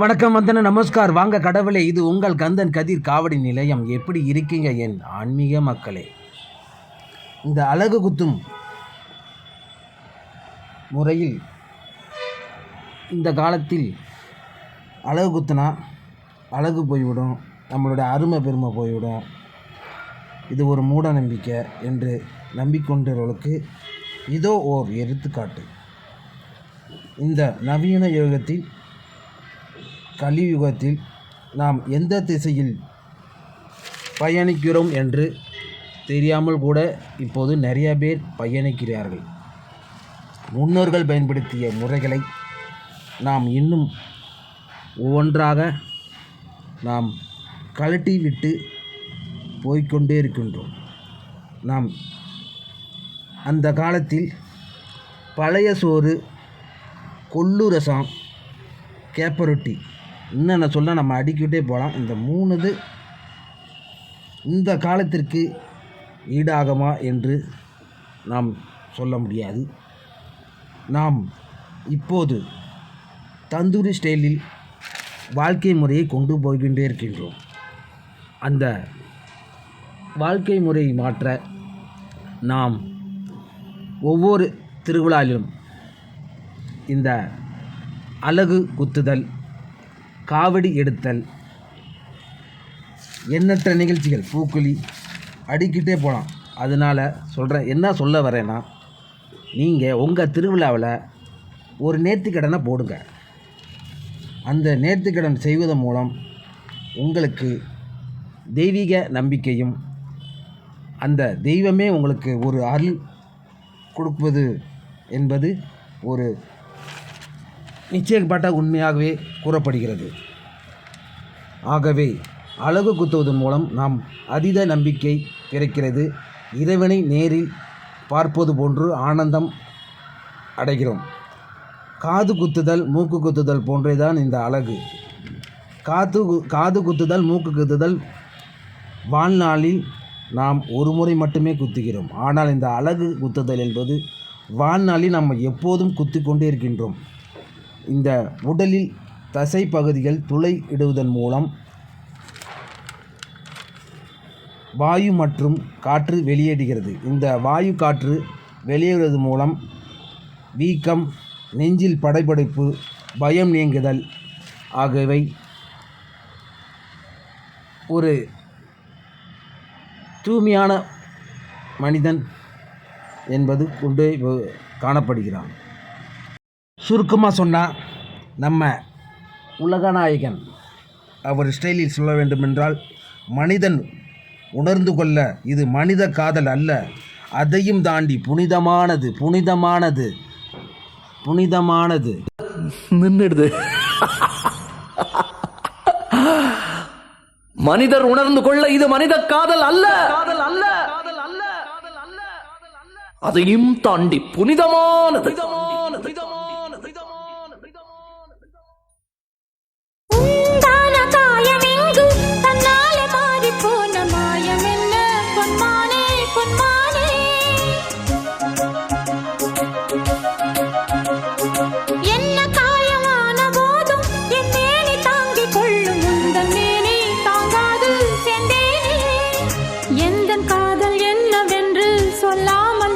வணக்கம் வந்தன நமஸ்கார். வாங்க கடவுளே இது உங்கள் கந்தன் கதிர் காவடி நிலையம். எப்படி இருக்கீங்க என் ஆன்மீக மக்களே? இந்த அழகு குத்தும் முறையில் இந்த காலத்தில் அழகு குத்துனா அழகு போய்விடும் நம்மளுடைய அருமை பெருமை போய்விடும். இது ஒரு மூட நம்பிக்கை என்று நம்பிக்கொண்டவர்களுக்கு இதோ ஓர் எடுத்துக்காட்டு. இந்த நவீன யுகத்தில் கலியுகத்தில் நாம் எந்த திசையில் பயணிக்கிறோம் என்று தெரியாமல் கூட இப்போது நிறைய பேர் பயணிக்கிறார்கள். முன்னோர்கள் பயன்படுத்திய முறைகளை நாம் இன்னும் ஒவ்வொன்றாக நாம் கழட்டி விட்டு போய்க்கொண்டே இருக்கின்றோம். நாம் அந்த காலத்தில் பழைய சோறு கொள்ளு ரசம் கேப்பரொட்டி என்னென்ன சொல்ல நம்ம அடிக்கிட்டே போகலாம் இந்த மூணுது இந்த காலத்திற்கு ஈடாகுமா என்று நாம் சொல்ல முடியாது. நாம் இப்போது தந்தூரி ஸ்டைலில் வாழ்க்கை முறையை கொண்டு போய்கின்றே இருக்கின்றோம். அந்த வாழ்க்கை முறையை மாற்ற நாம் ஒவ்வொரு திருவிழாவிலும் இந்த அலகு குத்துதல் காவடி எடுத்தல். எண்ணற்ற நிகழ்ச்சிகள் பூக்குழி. அடிக்கிட்டே போகலாம் அதனால் சொல்கிறேன் என்ன சொல்ல வரேன்னா நீங்கள் உங்கள் திருவிழாவில் ஒரு நேர்த்திக்கடனை போடுங்க. அந்த நேர்த்திக்கடன் செய்வதன் மூலம் உங்களுக்கு தெய்வீக நம்பிக்கையும் அந்த தெய்வமே உங்களுக்கு ஒரு அருள் கொடுப்பது என்பது ஒரு நிச்சயப்பட்ட உண்மையாகவே கூறப்படுகிறது. ஆகவே அழகு குத்துவதன் மூலம் நாம் அதீத நம்பிக்கை பிறக்கிறது. இறைவனை நேரில் பார்ப்பது போன்று ஆனந்தம் அடைகிறோம். காது குத்துதல் மூக்கு குத்துதல் போன்றேதான் இந்த அழகு. காது கு- காது குத்துதல் மூக்கு குத்துதல் வாழ்நாளில் நாம் ஒரு முறை மட்டுமே குத்துகிறோம். ஆனால் இந்த அழகு குத்துதல் என்பது வாழ்நாளில் நம்ம எப்போதும் குத்தி கொண்டே இருக்கின்றோம். இந்த உடலில் தசை பகுதிகள் துளை இடுவதன் மூலம் வாயு மற்றும் காற்று வெளியேறுகிறது. இந்த வாயு காற்று வெளியேறுவது மூலம் வீக்கம் நெஞ்சில் படைப்படைப்பு பயம் நீங்குதல் ஆகியவை ஒரு தூய்மையான மனிதன் என்பது கொண்டு காணப்படுகிறான். சுருக்கமாக சொன்னால் நம்ம உலகநாயகன். அவர் ஸ்டைலில் சொல்ல வேண்டுமென்றால் மனிதன் உணர்ந்து கொள்ள இது மனித காதல் அல்ல. அதையும் தாண்டி புனிதமானது புனிதமானது புனிதமானது. நின்னுடுது மனிதர் உணர்ந்து கொள்ள இது மனித காதல் அல்ல. காதல் அல்ல அதையும் தாண்டி புனிதமானது. காதல் என்னவென்று சொல்லாமல்